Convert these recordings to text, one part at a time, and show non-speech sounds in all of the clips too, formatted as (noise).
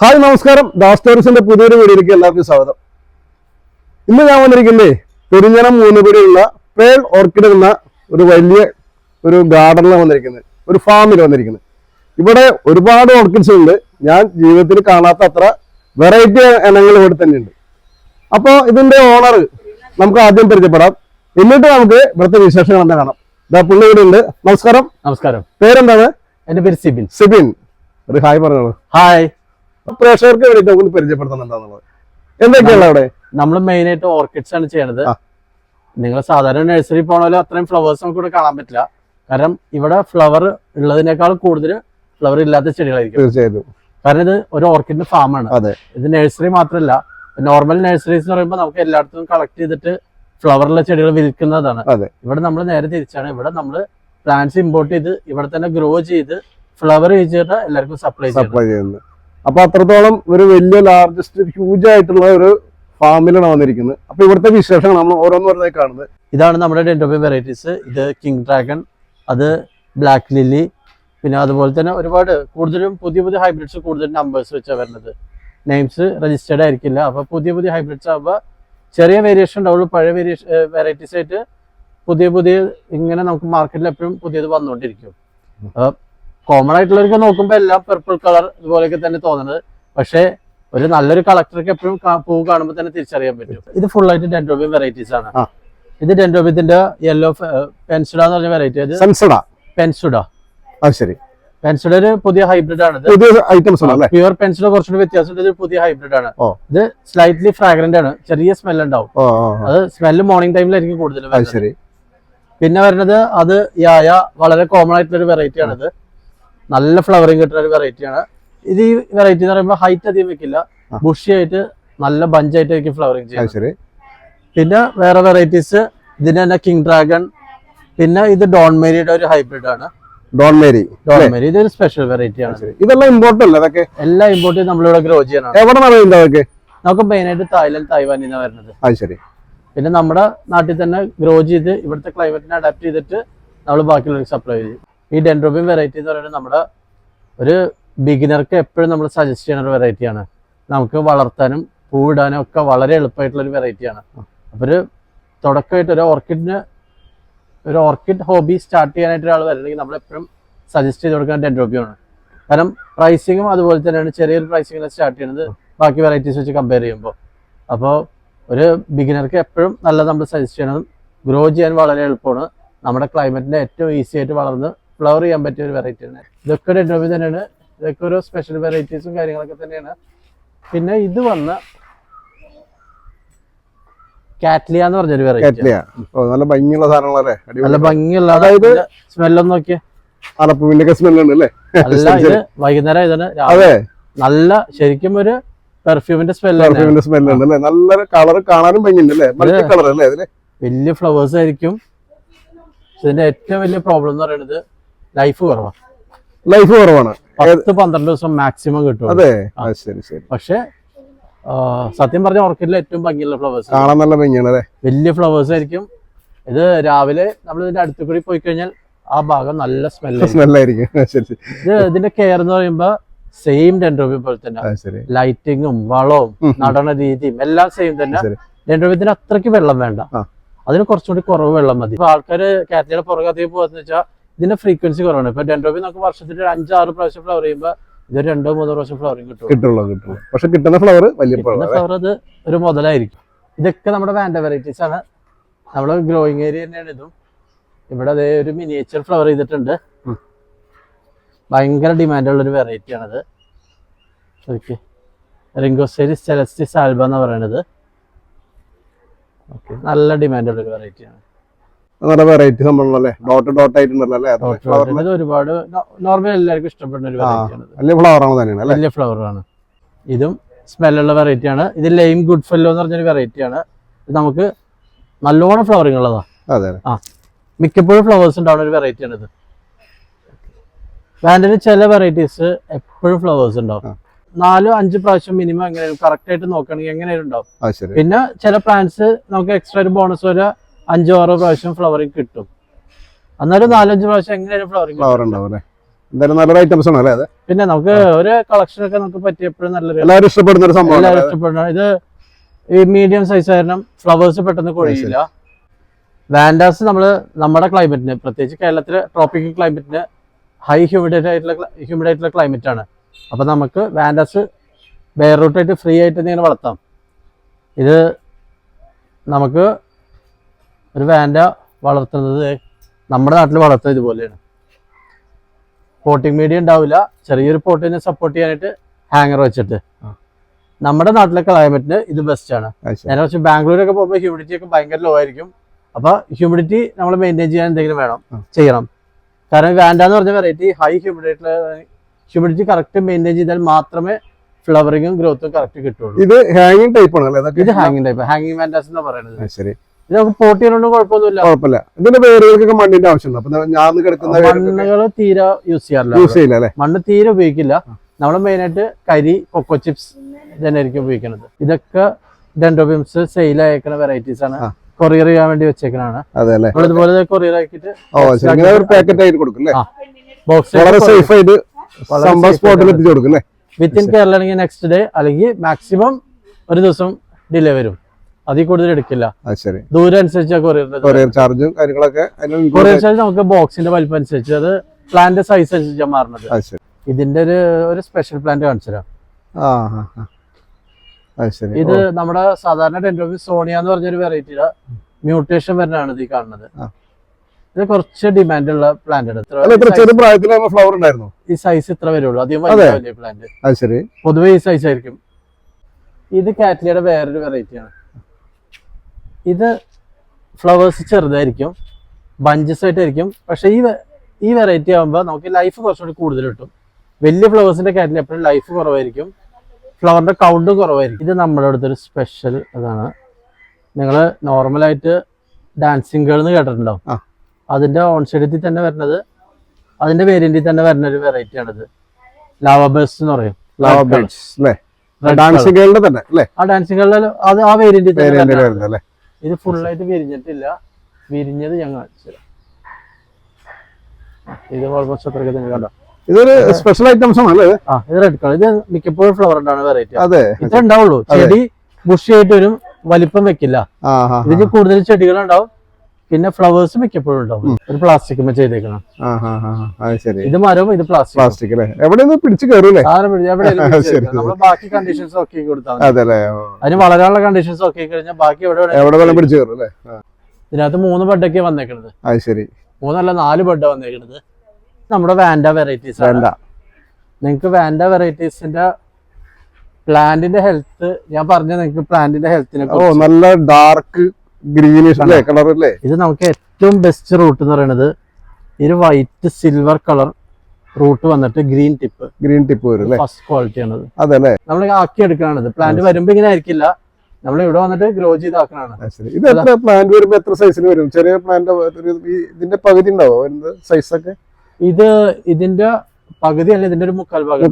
Hi നമസ്കാരം. ദാസ് ടോറിസിന്റെ പുതിയൊരു വീഡിയോയിലേക്ക് എല്ലാവർക്കും സ്വാഗതം. ഇന്ന് ഞാൻ വന്നിരിക്കുന്നത് പെരിഞ്ഞനം മൂന്നുപടിയുള്ള പേൾ ഓർക്കിഡ് എന്ന ഒരു വലിയ ഒരു ഗാർഡനിലാണ് വന്നിരിക്കുന്നത്. ഒരു ഫാമിൽ വന്നിരിക്കുന്നത്. ഇവിടെ ഒരുപാട് ഓർക്കിഡ്സ് ഉണ്ട്. ഞാൻ ജീവിതത്തിൽ കാണാത്ത അത്ര വെറൈറ്റി ഇനങ്ങൾ ഇവിടെ തന്നെയുണ്ട്. അപ്പോൾ ഇതിന്റെ ഓണർ നമുക്ക് ആദ്യം പരിചയപ്പെടാം. എന്നിട്ട് നമുക്ക് ഇവിടുത്തെ വിശേഷങ്ങൾ എന്താ കാണാം. ഇതാ പുള്ളി ഇവിടെ ഉണ്ട്. നമസ്കാരം. നമസ്കാരം. പേരെന്താണ്? എന്റെ പേര് സിബിൻ. സിബിൻ. ഒരു ഹായ് പറഞ്ഞോളൂ. ഹായ്. പ്രേക്ഷകർക്ക് വേണ്ടി നമുക്ക് പരിചയപ്പെടുത്തുന്നത് എന്താണെന്നുള്ളത് എന്തൊക്കെയാണ് അവിടെ? നമ്മൾ മെയിൻ ആയിട്ട് ഓർക്കിഡ്സ് ആണ് ചെയ്യണത്. നിങ്ങൾ സാധാരണ നഴ്സറി പോണല്ലോ അത്രയും ഫ്ലവേഴ്സ് നമുക്ക് ഇവിടെ കാണാൻ പറ്റില്ല. കാരണം ഇവിടെ ഫ്ലവർ ഉള്ളതിനേക്കാൾ കൂടുതൽ ഫ്ലവർ ഇല്ലാത്ത ചെടികളായിരിക്കും. തീർച്ചയായിട്ടും. കാരണം ഇത് ഒരു ഓർക്കിഡിന്റെ ഫാമാണ് ഇത് നഴ്സറി മാത്രമല്ല നോർമൽ നഴ്സറീസ് എന്ന് പറയുമ്പോൾ നമുക്ക് എല്ലായിടത്തും കളക്ട് ചെയ്തിട്ട് ഫ്ലവറുള്ള ചെടികൾ വിൽക്കുന്നതാണ്. ഇവിടെ നമ്മൾ നേരെ തിരിച്ചാണ്. ഇവിടെ നമ്മൾ പ്ലാന്റ്സ് ഇമ്പോർട്ട് ചെയ്ത് ഇവിടെ തന്നെ ഗ്രോ ചെയ്ത് ഫ്ലവർ ചെയ്തിട്ട് എല്ലാവർക്കും സപ്ലൈ സപ്ലൈ ചെയ്യുന്നത്. അപ്പൊ അത്രത്തോളം ഒരു വലിയ ലാർജസ്റ്റ് ഹ്യൂജ് ആയിട്ടുള്ള ഒരു ഫാമിലാണ് വന്നിരിക്കുന്നത്. അപ്പൊ ഇവിടുത്തെ വിശേഷങ്ങൾ നമ്മൾ ഓരോന്ന് ഓരോന്നായി കാണുന്നത്. ഇതാണ് നമ്മുടെ ഡെൻഡോബിയം വെറൈറ്റീസ് ഇത് കിങ് ഡ്രാഗൺ അത് ബ്ലാക്ക് ലില്ലി പിന്നെ അതുപോലെ തന്നെ ഒരുപാട് കൂടുതലും പുതിയ പുതിയ ഹൈബ്രിഡ്സ് കൂടുതൽ നമ്പേഴ്സ് വെച്ചാണ് വരുന്നത്. നെയിംസ് രജിസ്റ്റേർഡ് ആയിരിക്കില്ല. അപ്പോൾ പുതിയ പുതിയ ഹൈബ്രിഡ്സ് ആകുമ്പോൾ ചെറിയ വേരിയേഷൻ ഉണ്ടാവുള്ളൂ. പഴയ വേരിയേഷൻ വെറൈറ്റീസ് ആയിട്ട് പുതിയ പുതിയ ഇങ്ങനെ നമുക്ക് മാർക്കറ്റിൽ എപ്പോഴും പുതിയത് വന്നുകൊണ്ടിരിക്കും. അപ്പോൾ കോമൺ ആയിട്ടുള്ളവർക്ക് നോക്കുമ്പോൾ എല്ലാം പെർപ്പിൾ കളർ ഇതുപോലെയൊക്കെ തന്നെ തോന്നുന്നത്. പക്ഷേ ഒരു നല്ലൊരു കളക്ടർക്ക് എപ്പോഴും പൂ കാണുമ്പോൾ തന്നെ തിരിച്ചറിയാൻ പറ്റും. ഇത് ഫുൾ ആയിട്ട് ഡെൻഡ്രോബിയം വെറൈറ്റീസ് ആണ്. ഇത് ഡെൻഡ്രോബിയത്തിന്റെ യെല്ലോ പെൻസുഡ എന്ന് പറഞ്ഞ വെറൈറ്റി അത് സെൻസഡ പെൻസുഡ അത് ശരി. പെൻസുഡ ഒരു പുതിയ ഹൈബ്രിഡ് ആണ് പുതിയ ഐറ്റംസ് ആണ് പ്യുവർ പെൻസുഡ കുറച്ചുകൂടി വ്യത്യാസമുണ്ട്. ഇത് പുതിയ ഹൈബ്രിഡ് ആണ്. ഇത് സ്ലൈറ്റ്ലി ഫ്രാഗ്രന്റ് ആണ്. ചെറിയ സ്മെൽ ഉണ്ടാവും. അത് സ്മെല്ല് മോർണിംഗ് ടൈമിലായിരിക്കും കൂടുതൽ ശരി. പിന്നെ വരുന്നത് അത് യായ വളരെ കോമൺ ആയിട്ടുള്ള ഒരു വെറൈറ്റി ആണിത്. നല്ല ഫ്ലവറിങ് കിട്ടുന്ന ഒരു വെറൈറ്റിയാണ് ഇത് ഈ വെറൈറ്റി എന്ന് പറയുമ്പോൾ ഹൈറ്റ് അധികം വെക്കില്ല. ബുഷി ആയിട്ട് നല്ല ബഞ്ചായിട്ടായിരിക്കും ഫ്ലവറിങ് ചെയ്യാം പിന്നെ വേറെ വെറൈറ്റീസ് ഇതിന് തന്നെ കിങ് ഡ്രാഗൺ പിന്നെ ഇത് ഡോൺ മേരിയുടെ ഒരു ഹൈബ്രിഡ് ആണ്. ഡോൺ മേരി ഡോൺ മേരി ഇതൊരു സ്പെഷ്യൽ വെറൈറ്റി ആണ്. ഇതെല്ലാം ഇമ്പോർട്ട് അല്ലേ അതൊക്കെ? എല്ലാം ഇമ്പോർട്ട് ചെയ്ത് നമ്മളിവിടെ ഗ്രോ ചെയ്യണം. എവിടെ നിന്നാണ് നമുക്ക് മെയിൻ ആയിട്ട് തായ്ലൻഡ് തായ്വാനിൽ നിന്നാണ് വരുന്നത്. അത് ശരി. പിന്നെ നമ്മുടെ നാട്ടിൽ തന്നെ ഗ്രോ ചെയ്ത് ഇവിടുത്തെ ക്ലൈമറ്റിനെ അഡാപ്റ്റ് ചെയ്തിട്ട് നമ്മൾ ബാക്കിയുള്ളവർക്ക് സപ്ലൈ ചെയ്യും. ഈ ഡെൻഡ്രോബിയം വെറൈറ്റി എന്ന് പറയുന്നത് നമ്മുടെ ഒരു ബിഗിനർക്ക് എപ്പോഴും നമ്മൾ സജസ്റ്റ് ചെയ്യുന്ന ഒരു വെറൈറ്റിയാണ് നമുക്ക് വളർത്താനും പൂവിടാനും ഒക്കെ വളരെ എളുപ്പമായിട്ടുള്ള ഒരു വെറൈറ്റിയാണ് അപ്പോൾ ഒരു തുടക്കമായിട്ട് ഒരു ഓർക്കിഡിന് ഒരു ഓർക്കിഡ് ഹോബി സ്റ്റാർട്ട് ചെയ്യാനായിട്ട് ഒരാൾ വരണമെങ്കിൽ നമ്മൾ എപ്പോഴും സജസ്റ്റ് ചെയ്ത് കൊടുക്കാൻ ഡെൻഡ്രോബിയാണ് കാരണം പ്രൈസിങ്ങും അതുപോലെ തന്നെയാണ് ചെറിയൊരു പ്രൈസിങ്ങിൽ സ്റ്റാർട്ട് ചെയ്യുന്നത്. ബാക്കി വെറൈറ്റീസ് വെച്ച് കമ്പയർ ചെയ്യുമ്പോൾ. അപ്പോൾ ഒരു ബിഗിനർക്ക് എപ്പോഴും നല്ല നമ്മൾ സജസ്റ്റ് ചെയ്യണം ഗ്രോ ചെയ്യാൻ വളരെ എളുപ്പമാണ്. നമ്മുടെ ക്ലൈമറ്റിന്റെ ഏറ്റവും ഈസി ആയിട്ട് വളർന്ന് ഫ്ലവർ ചെയ്യാൻ പറ്റിയ ഒരു വെറൈറ്റിയാണ് ഇതൊക്കെ ഡെൻഡോബി തന്നെയാണ്. ഇതൊക്കെ ഒരു സ്പെഷ്യൽ വെറൈറ്റീസും കാര്യങ്ങളൊക്കെ തന്നെയാണ്. പിന്നെ ഇത് വന്ന കാറ്റ്ലിയ എന്ന് പറഞ്ഞൊരു വെറൈറ്റി നല്ല ഭംഗിയുള്ള സാധനങ്ങളല്ലേ നല്ല ഭംഗിയുള്ള അതായത് സ്മെല്ലൊന്നും നോക്കിയേ. അറപ്പൂവിന്റെ ഒക്കെ സ്മെല്ല് ഉണ്ട് അല്ലേ? അല്ല (laughs) ഇത് വൈകുന്നേരം ഇതാണ് അതെ. നല്ല ശരിക്കും ഒരു പെർഫ്യൂമിന്റെ സ്മെല്ല് പെർഫ്യൂമിന്റെ സ്മെല്ല് ഉണ്ട് അല്ലേ? നല്ല കളർ കാണാനും ഭംഗിയുണ്ട് അല്ലേ? മൾട്ടി കളർ അല്ലേ അതിൽ? വലിയ ഫ്ലവേഴ്സ് ആയിരിക്കും. ഇതിന്റെ ഏറ്റവും വലിയ പ്രോബ്ലം എന്ന് പറയുന്നത് ലൈഫ് കുറവാണ് ലൈഫ് കുറവാണ്. പത്ത് പന്ത്രണ്ട് ദിവസം മാക്സിമം കിട്ടും അതെ. അത് ശരി ശരി. പക്ഷേ സത്യം പറഞ്ഞ ഓർക്കിഡിലെ ഏറ്റവും ഭംഗിയുള്ള ഫ്ലവേഴ്സ് കാണാൻ നല്ല ഭംഗിയാണ് അല്ലേ? വലിയ ഫ്ലവേഴ്സ് ആയിരിക്കും. ഇത് രാവിലെ നമ്മൾ ഇതിന്റെ അടുത്ത് കൂടി പോയി കഴിഞ്ഞാൽ ആ ഭാഗം നല്ല സ്മെല്ല് സ്മെല്ലായിരിക്കും ഇത് ഇതിന്റെ കെയർ എന്ന് പറയുമ്പോ സെയിം ഡെൻഡ്രോബിയം പോലെ തന്നെ. അത് ലൈറ്റിങ്ങും വളവും. നടന രീതിയും എല്ലാം സെയിം തന്നെ. ഡെൻഡ്രോബിയത്തിന് അത്രയ്ക്ക് വെള്ളം വേണ്ട. അതിന് കുറച്ചുകൂടി കുറവ് വെള്ളം മതി. ഇപ്പൊ ആൾക്കാര് കാറ്റയുടെ പുറകെ അധികം പോകാന്ന് വെച്ചാൽ ഇതിന്റെ ഫ്രീക്വൻസി കുറവാണ്. ഇപ്പൊ ഡെൻഡ്രോബി നമുക്ക് വർഷത്തിൽ ഒരു അഞ്ചാറ് പ്രാവശ്യം ഫ്ലവർ ചെയ്യുമ്പോൾ ഇത് രണ്ടോ മൂന്നോ പ്രാവശ്യം ഫ്ലവറിങ് കിട്ടും കിട്ടുള്ളൂ കിട്ടുള്ളൂ. പക്ഷെ കിട്ടുന്ന ഫ്ലവർ വലിയ ഫ്ലവർ അത് ഒരു മുതലായിരിക്കും. ഇതൊക്കെ നമ്മുടെ വാൻഡ വെറൈറ്റീസ് ആണ്. നമ്മുടെ ഗ്രോയിങ് ഏരിയ തന്നെയാണ് ഇതും. ഇവിടെ അതേ ഒരു മിനിയേച്ചർ ഫ്ലവർ ചെയ്തിട്ടുണ്ട്. ഭയങ്കര ഡിമാൻഡ് ഉള്ള ഒരു വെറൈറ്റി ആണത്. ഓക്കെ. റിംഗോസേരി സെലസ്റ്റി സാൽബ എന്ന് പറയണത്. ഓക്കെ. നല്ല ഡിമാൻഡുള്ള ഒരു വെറൈറ്റിയാണ് നല്ല വെറൈറ്റി സംഭവം അല്ലേ ഡോട്ട് ഡോട്ട് ആയിട്ടുണ്ടല്ലോ അല്ലേ ഫ്ലവറിന് ഒരുപാട് നോർമൽ എല്ലാവർക്കും ഇഷ്ടപ്പെടുന്ന ഒരു ആ. വെറൈറ്റി ആണ് വലിയ ഫ്ലവർ തന്നെയാണ് അല്ലേ? വലിയ ഫ്ലവർ ഇതും സ്മെല്ലുള്ള വെറൈറ്റി ആണ്. ഇത് ലൈം ഗുഡ് ഫെല്ലോ എന്ന് പറഞ്ഞൊരു വെറൈറ്റി ആണ്. ഇത് നമുക്ക് നല്ലോണം ഫ്ലവറിങ് ഉള്ളതാ. അതെ. മിക്കപ്പോഴും ഫ്ലവേഴ്സ് ഉണ്ടാവുന്ന ഒരു വെറൈറ്റി ആണ് ഇത്. വാൻഡിന് ചില വെറൈറ്റീസ് എപ്പോഴും ഫ്ലവേഴ്സ് ഉണ്ടാവും. നാലോ അഞ്ച് പ്രാവശ്യം മിനിമം എങ്ങനെയാണ് കറക്റ്റ് ആയിട്ട് നോക്കുകയാണെങ്കിൽ എങ്ങനെയായിരുന്നു ഉണ്ടാവും. പിന്നെ ചില പ്ലാന്റ്സ് നമുക്ക് എക്സ്ട്രാ ഒരു ബോണസ് ഒരു അഞ്ചോ ആറോ പ്രാവശ്യം ഫ്ലവറിങ് കിട്ടും. എന്നാലും നാലഞ്ച് പ്രാവശ്യം എങ്ങനെയാലും ഫ്ലവറിങ് ഫ്ലവർ ഉണ്ടാവും അല്ലേ? എന്തായാലും നല്ലൊരു ഐറ്റംസ് ആണ് അല്ലേ അത്? പിന്നെ നമുക്ക് ഒരു കളക്ഷൻ ഒക്കെ നമുക്ക് പറ്റിയപ്പോഴും നല്ലൊരു എല്ലാവരും ഇഷ്ടപ്പെടുന്ന ഒരു സംഭവം എല്ലാവരും ഇഷ്ടപ്പെടുന്ന ഇത് ഈ മീഡിയം സൈസ് കാരണം ഫ്ലവേഴ്സ് പെട്ടെന്ന് കൊഴിയില്ല. വാൻഡാസ് നമ്മൾ നമ്മുടെ ക്ലൈമറ്റിന് പ്രത്യേകിച്ച് കേരളത്തിലെ ട്രോപ്പിക്കൽ ക്ലൈമറ്റിന് ഹൈ ഹ്യൂമിഡേറ്റ് ആയിട്ടുള്ള ഹ്യൂമിഡ് ആയിട്ടുള്ള ക്ലൈമറ്റ് ആണ്. അപ്പൊ നമുക്ക് വാൻഡാസ് ബെയർ റൂട്ടായിട്ട് ഫ്രീ ആയിട്ട് ഇങ്ങനെ വളർത്താം. ഇത് നമുക്ക് ഒരു വാൻഡ വളർത്തുന്നത് നമ്മുടെ നാട്ടിൽ വളർത്തുന്നത് ഇതുപോലെയാണ്. പോട്ടിംഗ് മീഡിയ ഉണ്ടാവില്ല. ചെറിയൊരു പോട്ടിനെ സപ്പോർട്ട് ചെയ്യാനായിട്ട് ഹാങ്ങർ വെച്ചിട്ട്. നമ്മുടെ നാട്ടിലെ ക്ലൈമറ്റിന് ഇത് ബെസ്റ്റ് ആണ്. നേരെ വെച്ച് ബാംഗ്ലൂരൊക്കെ പോകുമ്പോൾ ഹ്യൂമിഡിറ്റി ഒക്കെ ഭയങ്കര ലോ ആയിരിക്കും. അപ്പൊ ഹ്യൂമിഡിറ്റി നമ്മൾ മെയിന്റെയിൻ ചെയ്യാൻ എന്തെങ്കിലും വേണം ചെയ്യണം. കാരണം വാൻഡ എന്ന് പറഞ്ഞ variety high humidity humidity correct maintain ചെയ്താൽ മാത്രമേ ഫ്ലവറിങ്ങും ഗ്രോത്തും കറക്റ്റ് കിട്ടുള്ളൂ. ഇത് ഹാങ്ങിങ് ടൈപ്പ് ആണ് ഇത് ഹാങ്ങിങ് ടൈപ്പ് ഹാങ്ങിങ് വാൻഡാസ് എന്ന് പറയുന്നത് ശരി. പോട്ട് കുഴപ്പമൊന്നുമില്ല. കുഴപ്പമില്ല. ഇതിന്റെ വേരുകൾക്കൊക്കെ മണ്ണിന്റെ ആവശ്യമുണ്ട്. അപ്പൊ ഞാൻ കിടക്കുന്ന മണ്ണുകൾ തീരെ യൂസ് ചെയ്യാറില്ല. യൂസ് ചെയ്യില്ല അല്ലേ? മണ്ണ് തീരെ ഉപയോഗിക്കില്ല. നമ്മൾ മെയിനായിട്ട് കരി കൊക്കോ ചിപ്സ് ഇതന്നെയായിരിക്കും ഉപയോഗിക്കുന്നത് ഇതൊക്കെ ഡെൻഡോബിംസ് സെയിൽ അയക്കുന്ന വെറൈറ്റീസ് ആണ്. കൊറിയർ ചെയ്യാൻ വേണ്ടി വെച്ചേക്കണാണ് ഇതുപോലെ കൊറിയർ ആക്കിയിട്ട് പാക്കറ്റ് ആയിട്ട് കൊടുക്കും ബോക്സ് വളരെ സേഫ് ആയിട്ട് സ്പോട്ടിൽ ആയിട്ട് എത്തിച്ചു കൊടുക്കും വിത്തിൻ കേരള ആണെങ്കിൽ നെക്സ്റ്റ് ഡേ അല്ലെങ്കിൽ മാക്സിമം ഒരു ദിവസം ഡിലേ വരും. അതിൽ കൂടുതൽ എടുക്കില്ല. അത് ശരി. ദൂരം അനുസരിച്ച് കൊറിയർ ചാർജും കാര്യങ്ങളൊക്കെ കൊറിയർ ചാർജ് നമുക്ക് ബോക്സിന്റെ വലിപ്പം അനുസരിച്ച് അത് പ്ലാന്റ് സൈസ് അനുസരിച്ചാണ് മാറുന്നത്. ഇതിന്റെ ഒരു ഒരു സ്പെഷ്യൽ പ്ലാന്റ് കാണിച്ചു തരാം ഇത് നമ്മുടെ സാധാരണ ടെൻഡോഫി സോണിയ എന്ന് പറഞ്ഞൊരു വെറൈറ്റിയുടെ മ്യൂട്ടേഷൻ വരുന്നതാണ് ഇത് കാണുന്നത്. ഇത് കുറച്ച് ഡിമാൻഡ് ഉള്ള പ്ലാന്റ് ഫ്ലവർ ഉണ്ടായിരുന്നു? ഈ സൈസ് ഇത്ര വരുള്ളൂ. അധികം വലിയ പ്ലാന്റ് പൊതുവെ ഈ സൈസ് ആയിരിക്കും. ഇത് കാറ്റ്ലിയുടെ വേറൊരു വെറൈറ്റിയാണ് ഇത് ഫ്ലവേഴ്സ് ചെറുതായിരിക്കും ബഞ്ചസ് ആയിട്ടായിരിക്കും. പക്ഷേ ഈ ഈ വെറൈറ്റി ആകുമ്പോൾ നമുക്ക് ലൈഫ് കുറച്ചുകൂടി കൂടുതൽ കിട്ടും. വലിയ ഫ്ലവേഴ്സിന്റെ കാര്യത്തിൽ എപ്പോഴും ലൈഫ് കുറവായിരിക്കും. ഫ്ലവറിന്റെ കൗണ്ട് കുറവായിരിക്കും. ഇത് നമ്മുടെ അടുത്തൊരു സ്പെഷ്യൽ ഇതാണ്. നിങ്ങൾ നോർമലായിട്ട് ഡാൻസിങ് ഗേൾ എന്ന് കേട്ടിട്ടുണ്ടാവും അതിന്റെ അതിന്റെ ഓൺ സൈഡിൽ തന്നെ വരുന്നത് അതിന്റെ വേരിയന്റിൽ തന്നെ വരുന്ന ഒരു വെറൈറ്റി ആണിത്. ലാവ ബേഴ്സ് എന്ന് പറയും. ലവ Red colour. ബേഡ്സ് അല്ലേ? Red colour. ഡാൻസിംഗ് ഗേളിന്റെ തന്നെ ആ ഡാൻസിങ് ഗേളിൽ അത് ആ വേരിയന്റിൽ തന്നെ വേരിയന്റ് ഫുൾ ആയിട്ട് ഇത് ഫുള്ളായിട്ട് വിരിഞ്ഞിട്ടില്ല. വിരിഞ്ഞത് ഞാൻ കാണിച്ചു തരാം. ഇത് ഓൾമോസ്റ്റ് അത്രയ്ക്ക് തന്നെ കണ്ടോ? ഇതൊരു സ്പെഷ്യൽ ഐറ്റംസ് ആണ് ആ ഇത് റെഡ് കളർ ഇത് മിക്കപ്പോഴും ഫ്ലവർ ഉണ്ടാണ് വെറൈറ്റി അതെ. ഇത് ഉണ്ടാവുള്ളൂ. ചെടി ബുഷിയായിട്ട് വരും വലിപ്പം വെക്കില്ല. ഇതിന് കൂടുതൽ ചെടികൾ ഉണ്ടാവും പിന്നെ ഫ്ലവേഴ്സ് മിക്കപ്പോഴും ഉണ്ടാവും. ഒരു പ്ലാസ്റ്റിക് ചെയ്തേക്കണം. ഇത് മരവും ഇത് പ്ലാസ്റ്റിക് പ്ലാസ്റ്റിക് എവിടെ പിടിച്ചു കയറൂലേ ബാക്കി കണ്ടീഷൻസ് ഒക്കെ കൊടുത്താൽ. അതിന് വളരാനുള്ള കണ്ടീഷൻസ് ഒക്കെ കഴിഞ്ഞാൽ ബാക്കി എവിടെ എവിടെ പിടിച്ചു ഇതിനകത്ത് മൂന്ന് ബെഡൊക്കെ വന്നേക്കണത്. അത് ശരി. മൂന്നല്ല നാല് ബെഡ് വന്നേക്കണത്. നമ്മുടെ വാൻഡ വെറൈറ്റീസ് വേണ്ട നിങ്ങൾക്ക് വാൻഡ വെറൈറ്റീസിന്റെ പ്ലാന്റിന്റെ ഹെൽത്ത് ഞാൻ പറഞ്ഞ നിങ്ങൾക്ക് പ്ലാന്റിന്റെ ഹെൽത്തിനെ നല്ല ഡാർക്ക് ഗ്രീനിഷ് അല്ലേ? കളർ അല്ലേ? ഇത് നമുക്ക് ഏറ്റവും ബെസ്റ്റ് റൂട്ട് എന്ന് പറയുന്നത് ഒരു വൈറ്റ് സിൽവർ കളർ റൂട്ട് വന്നിട്ട് ഗ്രീൻ ടിപ്പ് ഗ്രീൻ ടിപ്പ് വരും അല്ലേ? ഫസ്റ്റ് ക്വാളിറ്റി ആണ് അതല്ലേ? അല്ലേ നമ്മൾ ആക്കി എടുക്കണത് പ്ലാന്റ് വരുമ്പോ ഇങ്ങനെ ആയിരിക്കില്ല. നമ്മൾ ഇവിടെ വന്നിട്ട് ഗ്രോ ചെയ്താക്കണാണ് ഇത് എത്ര പ്ലാന്റ് വരുമ്പോ എത്ര സൈസിൽ വരും? ചെറിയ പ്ലാന്റ് ഇതിന്റെ പകുതി ഉണ്ടാവോ? വരുന്നത് സൈസ് ഒക്കെ? ഇത് ഇതിന്റെ പകുതി അല്ല ഇതിന്റെ ഒരു മുക്കാൽ ഭാഗം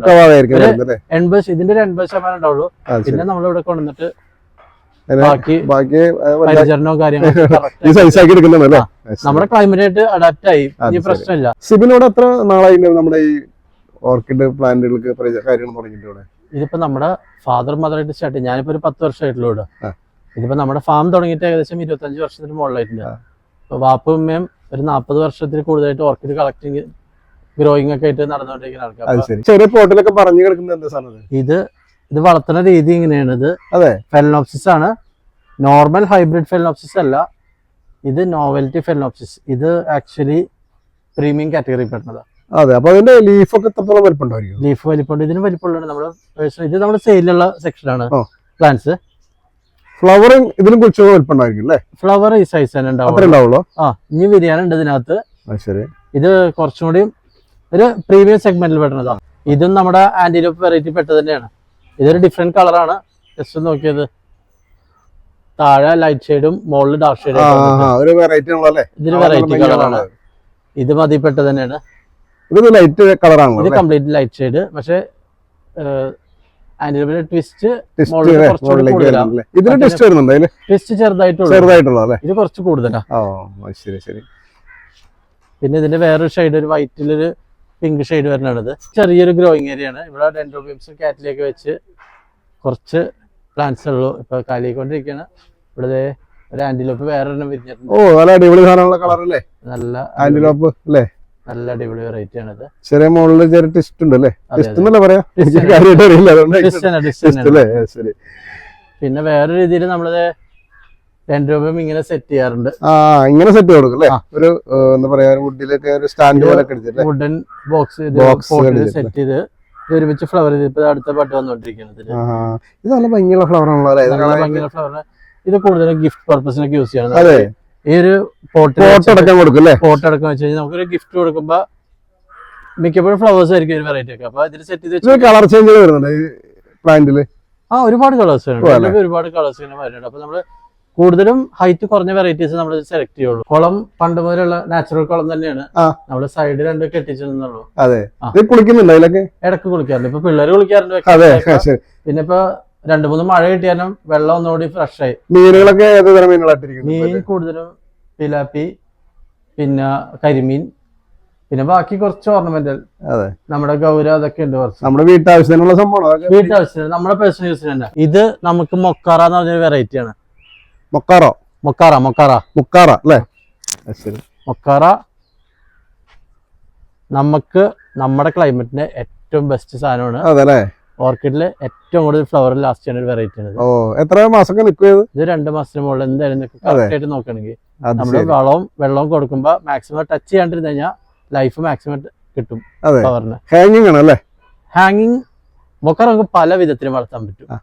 എൺപത് ഇതിന്റെ ഒരു എൺപത് ശതമാനം ഉണ്ടാവുള്ളൂ. പിന്നെ നമ്മളിവിടെ കൊണ്ടുവന്നിട്ട് ബാക്കി (laughs) ഈ സൈസ് ആക്കി എടുക്കുന്നതല്ലേ നമ്മുടെ ക്ലൈമറ്റ് ആയിട്ട് അഡാപ്റ്റ് ആയി. ഈ പ്രശ്നമില്ല. സിബിനോട് എത്ര നാളായി നമ്മുടെ ഈ ഓർക്കിഡ് പ്ലാന്റുകൾക്ക് കാര്യങ്ങൾ തുടങ്ങിയിട്ട് ഇവിടെ? ഇതിപ്പോ നമ്മുടെ ഫാദർ മദറായിട്ട് സ്റ്റാർട്ട് ചെയ്യും ഞാനിപ്പോ ഒരു പത്ത് വർഷമായിട്ടുള്ള ഇവിടെ. ഇതിപ്പോ നമ്മുടെ ഫാം തുടങ്ങിയിട്ട് ഏകദേശം ഇരുപത്തഞ്ച് വർഷത്തിന് മുകളിലായിട്ടുണ്ട്. അപ്പൊ വാപ്പും ഉമ്മയും ഒരു നാൽപ്പത് വർഷത്തിൽ കൂടുതലായിട്ട് ഓർക്കിഡ് കളക്ടിങ് ഗ്രോയിങ് ഒക്കെ ആയിട്ട് നടന്നുകൊണ്ടിരിക്കുന്ന ആൾക്കാർ ചെറിയ പോട്ടിലൊക്കെ പറഞ്ഞു കിടക്കുന്നത് എന്താ സാധനം ഇത്? ഇത് വളർത്തുന്ന രീതി ഇങ്ങനെയാണ്. ഇത് അതെ. ഫെലനോപ്സിസ് ആണ്. നോർമൽ ഹൈബ്രിഡ് ഫെലനോപ്സിസ് അല്ല. ഇത് നോവൽറ്റി ഫെലനോപ്സിസ് ഇത് ആക്ച്വലി പ്രീമിയം കാറ്റഗറി പെടുന്നതാണ് അതെ അപ്പൊ അതിന്റെ ലീഫൊക്കെ എത്രത്തോളം വലിപ്പം ഉണ്ടായിരിക്കും ലീഫ് വലിപ്പമുണ്ട്. ഇതിന് വലിപ്പമുള്ളതാണ്. നമ്മുടെ ഇത് നമ്മുടെ സെയിലുള്ള സെക്ഷനാണ്. പ്ലാന്റ്സ് ഫ്ലവറിങ് ഇതിനും കുറിച്ച് വലിപ്പം ഉണ്ടായിരിക്കും അല്ലേ? ഫ്ലവർ ഈ സൈസ് തന്നെ ഉണ്ടാവുള്ളൂ. ആ ഇനി ബിരിയാണി ഇതിനകത്ത്. ശരി. ഇത് കുറച്ചും കൂടി ഒരു പ്രീമിയം സെഗ്മെന്റിൽ പെടുന്നതാണ് ഇതും നമ്മുടെ ആന്റിലോപ്പ് വെറൈറ്റി പെട്ടത് തന്നെയാണ്. ഇതൊരു ഡിഫറെന്റ് കളറാണ് ജസ്റ്റ് നോക്കിയത് താഴെ ലൈറ്റ് ഷെയ്ഡും മുകളിൽ ഡാർക്ക് ഷെയ്ഡും വെറൈറ്റി ഇതിന് വെറൈറ്റി കളറാണ് ഇത് മതിപ്പെട്ടത് തന്നെയാണ്. ഇത് ലൈറ്റ് കളറാണ് ഇത് കംപ്ലീറ്റ് ലൈറ്റ് ഷെയ്ഡ് പക്ഷേ ട്വിസ്റ്റ് ഇതിന് വരുന്നുണ്ട് ട്വിസ്റ്റ് ചെറുതായിട്ടുള്ളൂ. അല്ലേ? ഇത് കുറച്ച് കൂടുതലാ. ശരി ശരി. പിന്നെ ഇതിന്റെ വേറൊരു ഷെയ്ഡ് ഒരു വൈറ്റിലൊരു പിങ്ക് ഷെയ്ഡ് വരുന്നത് ചെറിയൊരു ഗ്രോയിങ് ഏരിയ ആണ്. ഇവിടെ ഡെൻഡ്രോബിയംസും കാറ്റിലേക്ക് വെച്ച് കുറച്ച് പ്ലാന്റ്സ് ഉള്ളൂ. ഇപ്പൊ കാലിക്കൊണ്ടിരിക്കുകയാണ്. ഇവിടെ ഒരു ആന്റിലോപ്പ് വേറെ ഒരെണ്ണം വിരിഞ്ഞിട്ടുണ്ട്. ഓ നല്ല അടിപൊളി സാധനമുള്ള കളറല്ലേ നല്ല ആന്റിലോപ്പ് അല്ലേ? നല്ല അടിപൊളി വെറൈറ്റി ആണിത്. ചെറിയ മോളിൽ ചെറിയ ടിസ്റ്റ് ഉണ്ട് അല്ലേ? ടിസ്റ്റ് എന്നല്ല പറയാ. എനിക്ക് കാര്യമായിട്ട് അറിയില്ല അതുകൊണ്ട് പിന്നെ വേറെ രീതിയിൽ നമ്മളത് ഇങ്ങനെ സെറ്റ് ചെയ്യാറുണ്ട്. ആ ഇങ്ങനെ സെറ്റ് കൊടുക്കും അല്ലേ? ഒരു എന്താ പറയാ വുഡിലൊക്കെ ഒരു സ്റ്റാൻഡ് പോലെ വുഡൻ ബോക്സ്. സെറ്റ് ചെയ്ത് ഒരുമിച്ച് ഫ്ലവർ ചെയ്ത് അടുത്ത പാട്ട് വന്നുകൊണ്ടിരിക്കുന്നത് ആ ഇത് നല്ല ഭംഗിയുള്ള ഫ്ലവർ ആണല്ലോ ഇത് നല്ല കാണാൻ ഭംഗിയുള്ള ഫ്ലവർ ഇത് കൂടുതലും ഗിഫ്റ്റ് പർപ്പസിനൊക്കെ യൂസ് ചെയ്യണം അതെ. ഈ ഒരു പോട്ട് ഫോട്ടോ അടക്കം കൊടുക്കും പോട്ട് അടക്കം വെച്ച് കഴിഞ്ഞാൽ നമുക്കൊരു ഗിഫ്റ്റ് കൊടുക്കുമ്പോ മിക്കപ്പോഴും ഫ്ലവേഴ്സ് ആയിരിക്കും ഒരു വെറൈറ്റി ഒക്കെ. അപ്പൊ ഇതിന് സെറ്റ് ചെയ്ത് കളർ ചേഞ്ച് വരുന്നുണ്ട് ഈ പ്ലാന്റിൽ ആ ഒരുപാട് കളേഴ്സ് ഉണ്ട് ഒരുപാട് കളേഴ്സ് ഇങ്ങനെ വരുന്നുണ്ട്. അപ്പൊ നമ്മൾ കൂടുതലും ഹൈറ്റ് കുറഞ്ഞ വെറൈറ്റീസ് നമ്മൾ സെലക്ട് ചെയ്യുള്ളൂ. കുളം പണ്ട് മുതലുള്ള നാച്ചുറൽ കുളം തന്നെയാണ്. നമ്മൾ സൈഡ് രണ്ട് കെട്ടിച്ചെന്നുള്ളൂ അതെ. കുളിക്കുന്നുണ്ട് അതിലൊക്കെ? ഇടയ്ക്ക് കുളിക്കാറുണ്ട്. ഇപ്പൊ പിള്ളേര് കുളിക്കാറുണ്ട് പിന്നെ ഇപ്പൊ രണ്ടു മൂന്ന് മഴ കിട്ടിയാലും വെള്ളം ഒന്നുകൂടി ഫ്രഷ് ആയി. മീനുകളൊക്കെ മീൻ കൂടുതലും പിലാപ്പി പിന്നെ കരിമീൻ പിന്നെ ബാക്കി കുറച്ച് ഓർണമെന്റൽ അതെ. നമ്മുടെ ഗൗര അതൊക്കെ ഉണ്ട് കുറച്ച്. നമ്മുടെ വീട്ടാവശ്യത്തിനുള്ള സംഭവം വീട്ടാവശ്യത്തിന് നമ്മുടെ പേഴ്സണൽ യൂസിന് തന്നെ. ഇത് നമുക്ക് മൊക്കാറ എന്ന് പറഞ്ഞൊരു വെറൈറ്റി ആണ്. മൊക്കാറോ? Mokara Mokara. മുക്കാറ അല്ലേ? ശരി. മൊക്കാറ നമുക്ക് നമ്മുടെ ക്ലൈമറ്റിന് ഏറ്റവും ബെസ്റ്റ് സാധനമാണ്. അതല്ലേ? അല്ലേ ഓർക്കിഡിൽ ഏറ്റവും കൂടുതൽ ഫ്ലവർ ലാസ്റ്റ് ചെയ്യുന്ന ഒരു വെറൈറ്റി ആണ് ഇത്. ഓ എത്ര മാസം നിൽക്കുന്നത് ഇത്? രണ്ട് മാസത്തിന് മുകളിൽ എന്തായാലും നിങ്ങൾക്ക് അതെ. കറക്റ്റ് ആയിട്ട് നോക്കുകയാണെങ്കിൽ അത് നമ്മൾ ശരി. വളവും വെള്ളവും കൊടുക്കുമ്പോൾ മാക്സിമം ടച്ച് ചെയ്യാണ്ടിരുന്ന് കഴിഞ്ഞാൽ ലൈഫ് മാക്സിമം കിട്ടും അതെ. ഫ്ലവറിന് ഹാങ്ങിങ് ആണ് അല്ലേ? ഹാങ്ങിങ് മൊക്കാറ നമുക്ക് പല വിധത്തിലും വളർത്താൻ പറ്റും. ആ.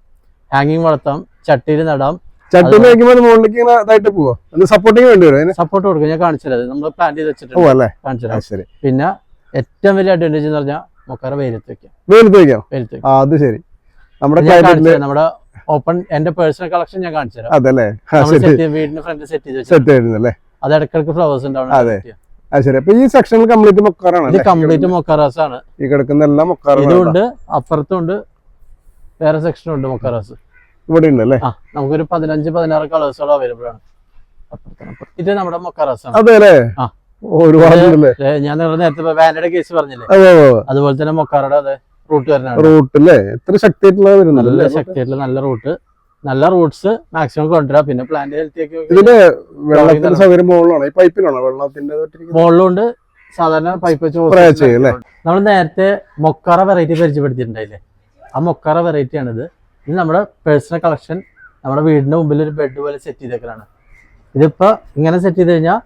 ഹാങ്ങിങ് വളർത്താം ചട്ടിയിൽ നടാം ചട്ടിയിൽ വെക്കുമ്പോൾ അത് മുകളിലേക്ക് ഇങ്ങനെ ഇതായിട്ട് പോവോ? സപ്പോർട്ടിങ് വേണ്ടി വരും. സപ്പോർട്ട് കൊടുക്കും. ഞാൻ കാണിച്ചത് നമ്മൾ പ്ലാൻ ചെയ്ത് വെച്ചിട്ടുണ്ട്. അല്ലേ? കാണിച്ചു ശരി. പിന്നെ ഏറ്റവും വലിയ അഡ്വാന്റേജ് എന്ന് പറഞ്ഞാൽ മൊക്കാറ വെയിലത്ത് വെക്കാം. വെയിലത്ത് വെക്കാം? വെയിലത്ത് അത് ശരി. നമ്മുടെ. നമ്മുടെ ഓപ്പൺ എന്റെ പേഴ്സണൽ കളക്ഷൻ ഞാൻ കാണിച്ചുതരാം. അതല്ലേ? വീടിന്റെ ഫ്രണ്ട് സെറ്റ് ചെയ്ത് സെറ്റ് അത് ഇടക്കിടക്ക് ഫ്ലവേഴ്സ് ഉണ്ടാവണം അതെ. ശരി. അപ്പൊ ഈ കംപ്ലീറ്റ് മൊക്കാറാണ് ഇത് കംപ്ലീറ്റ് മൊക്കാറാസ് ആണ്. ഈ കിടക്കുന്ന എല്ലാം മൊക്കാറാണ് ഇതുണ്ട് അപ്പുറത്തും ഉണ്ട്. വേറെ സെക്ഷനും ഉണ്ട് മൊക്കാറാസ്. ഇവിടെ ഉണ്ടല്ലേ നമുക്കൊരു പതിനഞ്ച് പതിനാറ് കളേഴ്സുകൾ അവൈലബിൾ ആണ്. ഇത് നമ്മുടെ മൊക്കാറാസ് ആണ് അതെ അല്ലേ ഞാൻ നിങ്ങളുടെ നേരത്തെ വാനയുടെ കേസ് പറഞ്ഞില്ലേ? അതെ അതെ അതുപോലെ തന്നെ മൊക്കാറയുടെ അതെ റൂട്ട് വരുന്നതാണ്. റൂട്ട് അല്ലേ എത്ര ശക്തിയായിട്ടുള്ള നല്ല വരുന്നുണ്ട് ശക്തിയായിട്ടുള്ള നല്ല റൂട്ട് നല്ല റൂട്ട്സ് മാക്സിമം കൊണ്ടുവരാം. പിന്നെ പ്ലാന്റ് ഹെൽത്തിയൊക്കെ ഇതിന്റെ വെള്ളത്തിന്റെ. സൗകര്യം മുകളിലാണോ. ഈ പൈപ്പിലാണോ വെള്ളത്തിന്റെ? മുകളിലുണ്ട്. സാധാരണ പൈപ്പ് വെച്ച്? നമ്മൾ നേരത്തെ മൊക്കാറ വെറൈറ്റി പരിചയപ്പെടുത്തിയിട്ടുണ്ടായില്ലേ? ആ മൊക്കാറ വെറൈറ്റി ആണിത്. ഇത് നമ്മുടെ പേഴ്സണൽ കളക്ഷൻ നമ്മുടെ വീടിന്റെ മുമ്പിൽ ഒരു ബെഡ് പോലെ സെറ്റ് ചെയ്തേക്കലാണ്. ഇതിപ്പോ ഇങ്ങനെ സെറ്റ് ചെയ്ത് കഴിഞ്ഞാൽ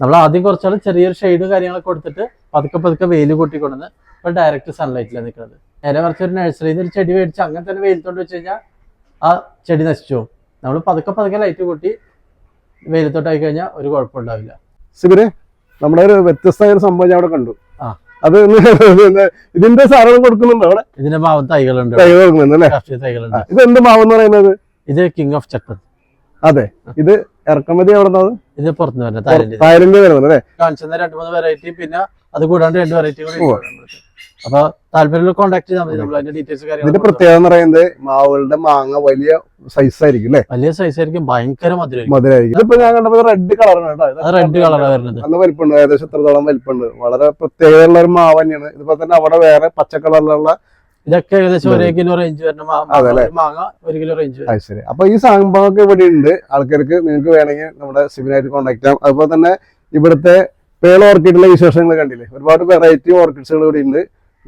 നമ്മൾ ആദ്യം കുറച്ചാൾ ചെറിയൊരു ഷെയ്ഡ് കാര്യങ്ങളൊക്കെ കൊടുത്തിട്ട് പതുക്കെ പതുക്കെ വെയിൽ കൂട്ടിക്കൊണ്ടുവന്ന് ഇപ്പൊ ഡയറക്റ്റ് സൺലൈറ്റിലാണ് നിൽക്കുന്നത് നേരെ മറിച്ച് ഒരു നഴ്സറിയിൽ നിന്ന് ഒരു ചെടി മേടിച്ച് അങ്ങനെ തന്നെ വെയിലത്തോണ്ട് വെച്ച് കഴിഞ്ഞാൽ ആ ചെടി നശിച്ചു പോകും. നമ്മൾ പതുക്കെ പതുക്കെ ലൈറ്റ് കൂട്ടി വെയിലത്തോട്ടായി കഴിഞ്ഞാൽ ഒരു കുഴപ്പമുണ്ടാവില്ല. സിബിന് നമ്മുടെ ഒരു വ്യത്യസ്തമായ ഒരു സംഭവം ഞാൻ അവിടെ കണ്ടു. അത് (laughs) ഇതിന്റെ സാധനം കൊടുക്കുന്നുണ്ടോ അവിടെ? ഇതിന്റെ ഭാവം തൈകളുണ്ട്. തൈ കൊടുക്കുന്നുണ്ട് അല്ലേ? തൈകളുണ്ട്. ഇത് എന്ത് മാവ് എന്ന് പറയുന്നത്? ഇത് കിങ് ഓഫ് ചക്രത്ത് അതെ ഇത് ഇറക്കുമതി എവിടെ ഇത് പുറത്തുനിന്ന് വരുന്നത് തായ്ലൻഡ് വരുന്നത് അല്ലേ? കാണിച്ചെന്ന രണ്ട് മൂന്ന് വെറൈറ്റി പിന്നെ അത് കൂടാണ്ട് രണ്ട് വെറൈറ്റി കൂടി അപ്പൊ താല്പര്യമുള്ള കോൺടാക്ട് ചെയ്താൽ മതി. നമ്മൾ അതിന്റെ ഡീറ്റെയിൽസ് ഇതിന്റെ പ്രത്യേകത എന്ന് പറയുന്നത് മാവുകളുടെ മാങ്ങ വലിയ സൈസ് ആയിരിക്കും അല്ലേ? വലിയ സൈസ് ആയിരിക്കും. ഭയങ്കര മധുരമായിരിക്കും മധുരമായിരിക്കും ഇതിപ്പോ ഞാൻ കണ്ടപ്പോ റെഡ് കളറാണ് കേട്ടോ. റെഡ് കളറാണ് വരുന്നത്. നല്ല വലിപ്പമുണ്ട് ഏകദേശം എത്രത്തോളം വലിപ്പമുണ്ട് വളരെ പ്രത്യേകതയുള്ള ഒരു മാവ് തന്നെയാണ്. ഇതുപോലെ തന്നെ അവിടെ വേറെ പച്ച കളറിലുള്ള ഇതൊക്കെ ഏകദേശം ഒരേ കിലോ റേഞ്ച് വരുന്ന മാങ്ങ ഒരു കിലോ റേഞ്ച് അത് ശരി. അപ്പൊ ഈ സംഭവമൊക്കെ ഇവിടെ ഉണ്ട്. ആൾക്കാർക്ക് നിങ്ങൾക്ക് വേണമെങ്കിൽ നമ്മുടെ സിബിനായിട്ട് കോൺടാക്ട് ചെയ്യാം. അതുപോലെ തന്നെ ഇവിടുത്തെ പേൾ ഓർക്കിഡിലെ വിശേഷങ്ങൾ കണ്ടില്ലേ? ഒരുപാട് വെറൈറ്റി ഓർക്കിഡ്സുകൾ ഇവിടെ ഉണ്ട്.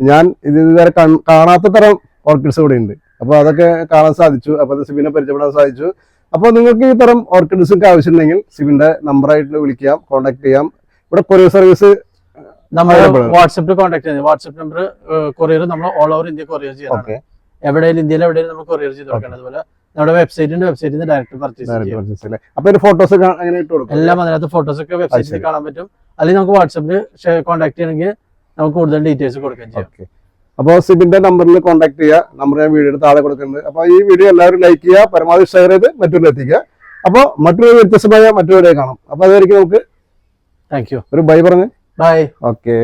ഞാൻ ഇത് ഇതുവരെ കാണാത്ത തരം ഓർക്കിഡ്സ് ഇവിടെ ഉണ്ട്. അപ്പോൾ അതൊക്കെ കാണാൻ സാധിച്ചു. അപ്പോൾ അത് സിബിനെ പരിചയപ്പെടാൻ സാധിച്ചു. അപ്പോൾ നിങ്ങൾക്ക് ഈ തരം ഓർക്കിഡ്സ് ഒക്കെ ആവശ്യമുണ്ടെങ്കിൽ സിബിന്റെ നമ്പറായിട്ട് വിളിക്കാം കോൺടാക്ട് ചെയ്യാം. ഇവിടെ കൊറിയർ സർവീസ് നമ്മൾ. വാട്സപ്പിൽ കോൺടാക്ട് ചെയ്യുന്നത്. വാട്സപ്പ് നമ്പർ കൊറിയർ നമ്മൾ ഓൾ ഓവർ ഇന്ത്യ കൊറിയർ ചെയ്യാം ഓക്കെ. എവിടെയും ഇന്ത്യയിൽ എവിടെയും നമ്മൾ കൊറിയർ ചെയ്ത് കൊടുക്കണം. അതുപോലെ നമ്മുടെ വെബ്സൈറ്റിന്റെ വെബ്സൈറ്റിൽ നിന്ന് ഡയറക്റ്റ് പർച്ചേസ് ചെയ്യാം. അപ്പൊ ഫോട്ടോസ് എല്ലാം അതിനകത്ത് ഫോട്ടോസ് ഒക്കെ വെബ്സൈറ്റിൽ കാണാൻ പറ്റും. അല്ലെങ്കിൽ നമുക്ക് വാട്സപ്പിൽ കോൺടാക്ട് ചെയ്യണമെങ്കിൽ നമുക്ക് കൂടുതൽ ഡീറ്റെയിൽസ് കൊടുക്കുകയും ചെയ്യാം. അപ്പോൾ സിബിന്റെ നമ്പറിൽ കോൺടാക്ട് ചെയ്യുക. നമ്പർ ഞാൻ വീഡിയോ താഴെ കൊടുക്കുന്നുണ്ട്. അപ്പോൾ ഈ വീഡിയോ എല്ലാവരും ലൈക്ക് ചെയ്യുക. പരമാവധി ഷെയർ ചെയ്ത് മറ്റൊരു എത്തിക്കുക. അപ്പോൾ മറ്റൊരു വ്യത്യസ്തമായ മറ്റൊരു കാണാം. അപ്പോൾ അതായിരിക്കും നമുക്ക് താങ്ക് യു ഒരു ബൈ പറഞ്ഞ്. Bye okay